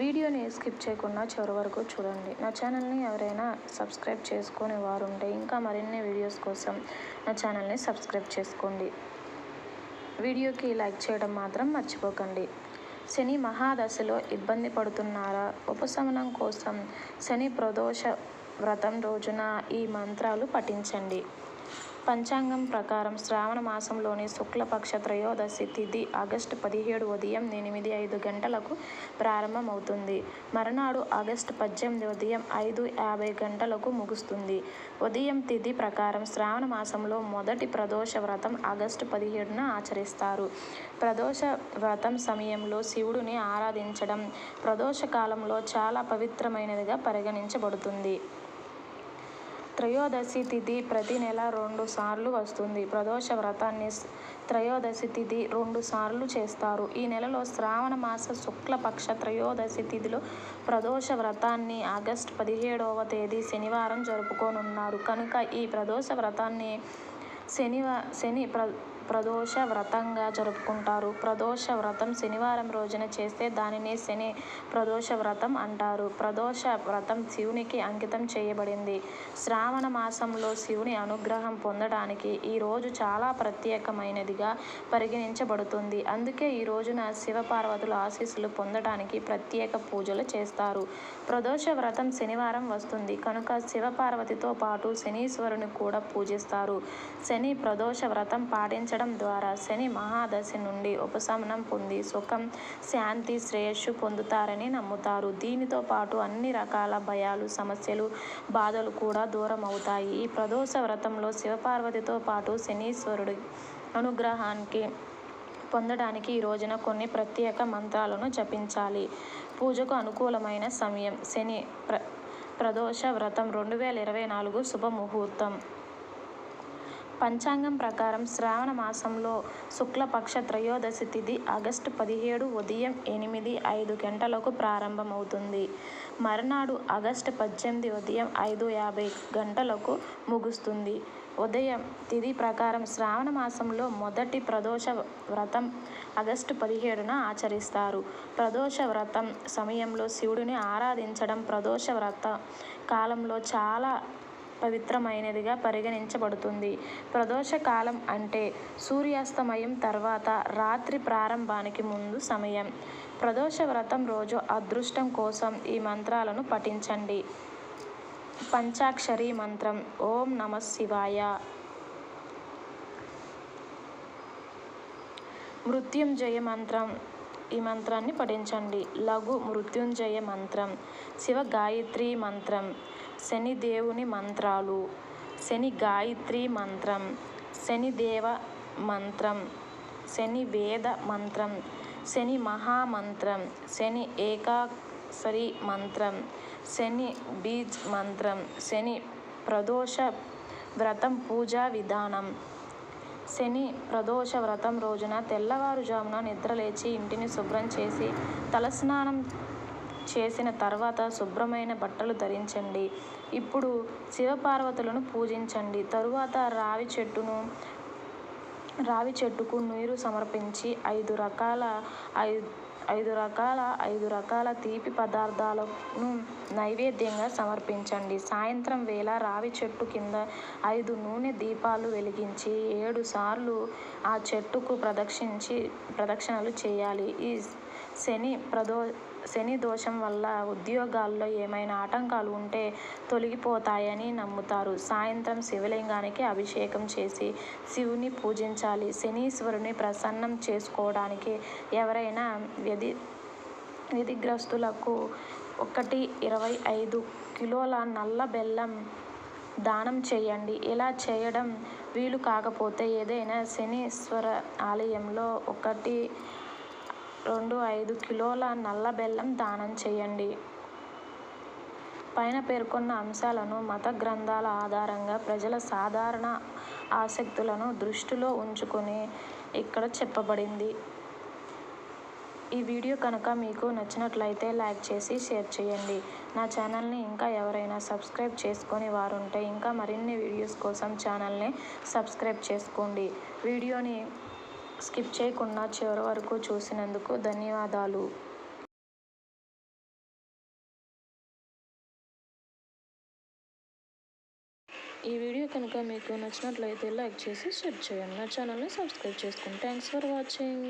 వీడియోని స్కిప్ చేయకుండా చివరి వరకు చూడండి. నా ఛానల్ని ఎవరైనా సబ్స్క్రైబ్ చేసుకునే వారు ఉంటే ఇంకా మరిన్ని వీడియోస్ కోసం నా ఛానల్ని సబ్స్క్రైబ్ చేసుకోండి. వీడియోకి లైక్ చేయడం మాత్రం మర్చిపోకండి. శని మహాదశలో ఇబ్బంది పడుతున్నారా? ఉపశమనం కోసం శని ప్రదోష వ్రతం రోజున ఈ మంత్రాలు పఠించండి. పంచాంగం ప్రకారం శ్రావణ మాసంలోని శుక్లపక్ష త్రయోదశి తిథి ఆగస్టు పదిహేడు ఉదయం ఎనిమిది ఐదు గంటలకు ప్రారంభమవుతుంది. మరునాడు ఆగస్టు పద్దెనిమిది ఉదయం ఐదు యాభై గంటలకు ముగుస్తుంది. ఉదయం తిథి ప్రకారం శ్రావణ మాసంలో మొదటి ప్రదోష వ్రతం ఆగస్టు పదిహేడున ఆచరిస్తారు. ప్రదోష వ్రతం సమయంలో శివుడిని ఆరాధించడం ప్రదోష కాలంలో చాలా పవిత్రమైనదిగా పరిగణించబడుతుంది. త్రయోదశి తిథి ప్రతి నెల రెండు సార్లు వస్తుంది. ప్రదోష వ్రతాన్ని త్రయోదశి తిథి రెండు సార్లు చేస్తారు. ఈ నెలలో శ్రావణ మాస శుక్లపక్ష త్రయోదశి తిథిలో ప్రదోష వ్రతాన్ని ఆగస్టు పదిహేడవ తేదీ శనివారం జరుపుకోనున్నారు. కనుక ఈ ప్రదోష వ్రతాన్ని శనివ శని ప్ర ప్రదోష వ్రతంగా జరుపుకుంటారు. ప్రదోష వ్రతం శనివారం రోజున చేస్తే దానిని శని ప్రదోష వ్రతం అంటారు. ప్రదోష వ్రతం శివునికి అంకితం చేయబడింది. శ్రావణ మాసంలో శివుని అనుగ్రహం పొందడానికి ఈ రోజు చాలా ప్రత్యేకమైనదిగా పరిగణించబడుతుంది. అందుకే ఈ రోజున శివపార్వతుల ఆశీస్సులు పొందడానికి ప్రత్యేక పూజలు చేస్తారు. ప్రదోష వ్రతం శనివారం వస్తుంది. కనుక శివపార్వతితో పాటు శనీశ్వరుని కూడా పూజిస్తారు. శని ప్రదోష వ్రతం పాటించడం ద్వారా శని మహాదశి నుండి ఉపశమనం పొంది సుఖం శాంతి శ్రేయస్సు పొందుతారని నమ్ముతారు. దీనితో పాటు అన్ని రకాల భయాలు సమస్యలు బాధలు కూడా దూరం అవుతాయి ఈ ప్రదోష వ్రతంలో శివపార్వతితో పాటు శనీశ్వరుడి అనుగ్రహానికి పొందడానికి ఈ రోజున కొన్ని ప్రత్యేక మంత్రాలను జపించాలి. పూజకు అనుకూలమైన సమయం శని ప్ర ప్రదోష వ్రతం రెండు వేల ఇరవై నాలుగు శుభముహూర్తం. పంచాంగం ప్రకారం శ్రావణ మాసంలో శుక్లపక్ష త్రయోదశి తిథి ఆగస్టు పదిహేడు ఉదయం ఎనిమిది ఐదు గంటలకు ప్రారంభమవుతుంది. మరునాడు ఆగస్టు పద్దెనిమిది ఉదయం ఐదు యాభై గంటలకు ముగుస్తుంది. ఉదయం తిథి ప్రకారం శ్రావణ మాసంలో మొదటి ప్రదోష వ్రతం ఆగస్టు పదిహేడున ఆచరిస్తారు. ప్రదోష వ్రతం సమయంలో శివుడిని ఆరాధించడం ప్రదోష వ్రత కాలంలో చాలా పవిత్రమైనదిగా పరిగణించబడుతుంది. ప్రదోష కాలం అంటే సూర్యాస్తమయం తర్వాత రాత్రి ప్రారంభానికి ముందు సమయం. ప్రదోష వ్రతం రోజు అదృష్టం కోసం ఈ మంత్రాలను పఠించండి. పంచాక్షరి మంత్రం ఓం నమ శివాయ. మృత్యుంజయ మంత్రం ఈ మంత్రాన్ని పఠించండి. లఘు మృత్యుంజయ మంత్రం శివ గాయత్రి మంత్రం శని దేవుని మంత్రాలు శని గాయత్రి మంత్రం శనిదేవ మంత్రం శని వేద మంత్రం శని మహామంత్రం శని ఏకాక్షరి మంత్రం శని బీజ్ మంత్రం శని ప్రదోష వ్రతం పూజా విధానం శని ప్రదోష వ్రతం రోజున తెల్లవారుజామున నిద్రలేచి ఇంటిని శుభ్రం చేసి తలస్నానం చేసిన తర్వాత శుభ్రమైన బట్టలు ధరించండి. ఇప్పుడు శివపార్వతులను పూజించండి. తరువాత రావి చెట్టును రావి చెట్టుకు నీరు సమర్పించి ఐదు రకాల ఐదు ఐదు రకాల ఐదు రకాల తీపి పదార్థాలను నైవేద్యంగా సమర్పించండి. సాయంత్రం వేళ రావి చెట్టు కింద ఐదు నూనె దీపాలు వెలిగించి ఏడు సార్లు ఆ చెట్టుకు ప్రదక్షించి ప్రదక్షిణలు చేయాలి. ఈ శని ప్రదో శని దోషం వల్ల ఉద్యోగాల్లో ఏమైనా ఆటంకాలు ఉంటే తొలగిపోతాయని నమ్ముతారు. సాయంత్రం శివలింగానికి అభిషేకం చేసి శివుని పూజించాలి. శనీశ్వరుని ప్రసన్నం చేసుకోవడానికి ఎవరైనా వ్యధి వ్యధిగ్రస్తులకు ఒకటి ఇరవై ఐదు కిలోల నల్ల బెల్లం దానం చేయండి. ఇలా చేయడం వీలు కాకపోతే ఏదైనా శనీశ్వర ఆలయంలో ఒకటి రెండు ఐదు కిలోల నల్ల బెల్లం దానం చేయండి. పైన పేర్కొన్న అంశాలను మత గ్రంథాల ఆధారంగా ప్రజల సాధారణ ఆసక్తులను దృష్టిలో ఉంచుకొని ఇక్కడ చెప్పబడింది. ఈ వీడియో కనుక మీకు నచ్చినట్లయితే లైక్ చేసి షేర్ చేయండి. నా ఛానల్ని ఇంకా ఎవరైనా సబ్స్క్రైబ్ చేసుకొని వారుంటే ఇంకా మరిన్ని వీడియోస్ కోసం ఛానల్ని సబ్స్క్రైబ్ చేసుకోండి. వీడియోని స్కిప్ చేయకుండా చివరి వరకు చూసినందుకు ధన్యవాదాలు. ఈ వీడియో కనుక మీకు నచ్చినట్లయితే లైక్ చేసి షేర్ చేయండి. నా ఛానల్ని సబ్స్క్రైబ్ చేసుకోండి థ్యాంక్స్ ఫర్ వాచింగ్